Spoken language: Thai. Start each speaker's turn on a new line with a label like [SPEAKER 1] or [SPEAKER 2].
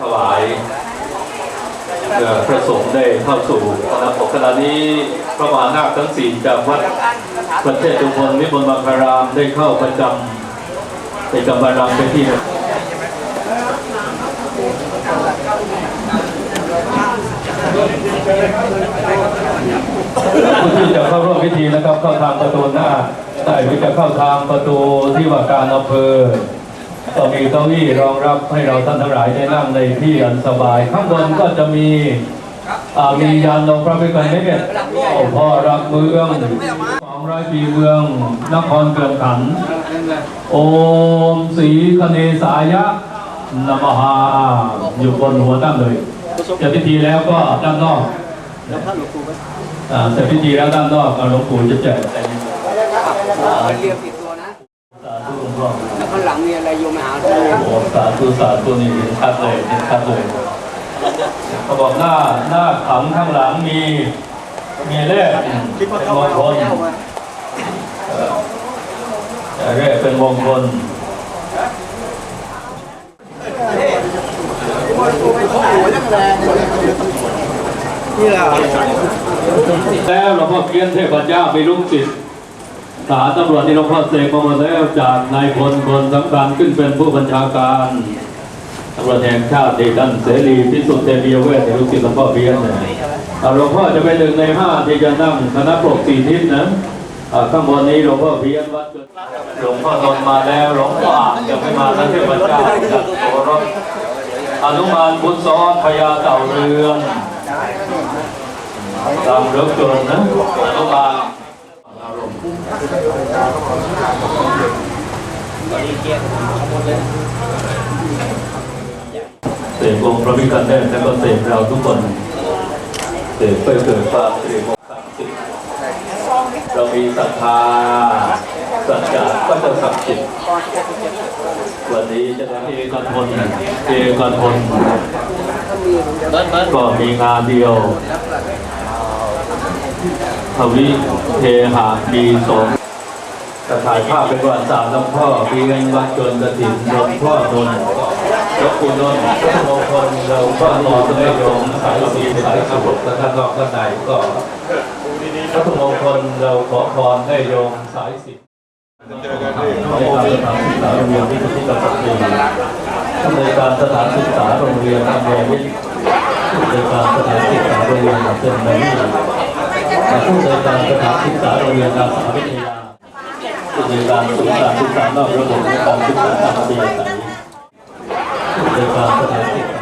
[SPEAKER 1] ถวายพระสงฆ์ได้เข้าสู่คณะปกขณะนี้พระมหานาคทั้งสี่จากวัดประเทศจุาลวิมลมังคารามได้เข้าประจำในจำบารามไปที่นั่นผู้ที่จะเข้าร่วมพิธีนะครับเข้าทางประตูหน้าได้หรือจะเข้าทางประตูที่ว่าการอำเภอ ก็มีเก้าอี้รองรับให้เราท่านทั้งหลายได้นั่งในที่อันสบาย ข้างบนก็จะมีมียานองพระพิฆเนศโอ้พ่อรักเมืองสองร้อยปีเมืองนครเกือขัน โอมสีคเนสายะนมหาอยู่บนหัวตั้งเลยจะพิธีแล้วก็ด้านนอกเสร็จพิธีแล้วด้านนอกเอาหลวงปู่จะแจกแต่
[SPEAKER 2] เรียบติดตัวนะ โยมหา
[SPEAKER 1] โอ้สาธุสาธุนี่เห็นชัดเลยเห็นชัดเลยเขาบอกหน้าหน้าขังข้างหลังมีมีเลขเป็นมงคลเออเลขเป็นมงคลแล้วหลวงพ่อเพียนเทพเจ้ามีลูกศิษย์ ทหารตำรวจที่หลวงพ่อเสกมาหมดแล้วจากนายพลคนสำคัญขึ้นเป็นผู้บัญชาการตำรวจแห่งชาติท่านเสรีพิสุทธิ์เตมีเวทในลูกศิษย์หลวงพ่อเพียนเนี่ยอ่าหลวงพ่อจะเป็นหนึ่งในห้าที่จะนั่งคณะปกสี่ทิศนะอ่าข้างบนนี้หลวงพ่อเพียนวัดหลวงพ่อนนมาแล้วหลวงพ่ออางยังไม่มาท่านเทพเจ้าจัดโอรสอนุมานบุญซ้อนพญาเต่าเรือนตามเลิกจนนะอนุมานอารมณ์ เสกองค์พระพิฆเนศแล้วก็เสกเราทุกคนเกิดเพื่อเกิดความสิริมงคลศักดิ์สิเรามีศรัทธาสัจจะก็จะศักดิ์สิทธิ์วันนี้จะได้เอกทนเอกทนก็มีงานเดียว ทวิเทหะมีสมจะถ่ายภาพเป็นวัติศาสตร์หลวงพ่อปีเงินวัดจนกระถิ่นหลวงพ่อนนท์หลวงปู่นนท์พระมงคลเราก็รอจะได้โยมสายสีสายขับรถและท่านนอกท่านในก็พระมงคลเราขอพรให้โยมสายสิทธิ์ในการสถานศึกษาโรงเรียนวิทยาศาสตร์ท่านในการสถานศึกษาโรงเรียนทำแนวิทย์ผู้ในการสถานศึกษาโรงเรียนเซนในารีผู้ในการสถานศึกษาโรงเรียนการสาวิทยาผู้ในการศึกษาศึกษานอกระบบในการศึกษาต่างประเทศผู้ในการสถานศึกษา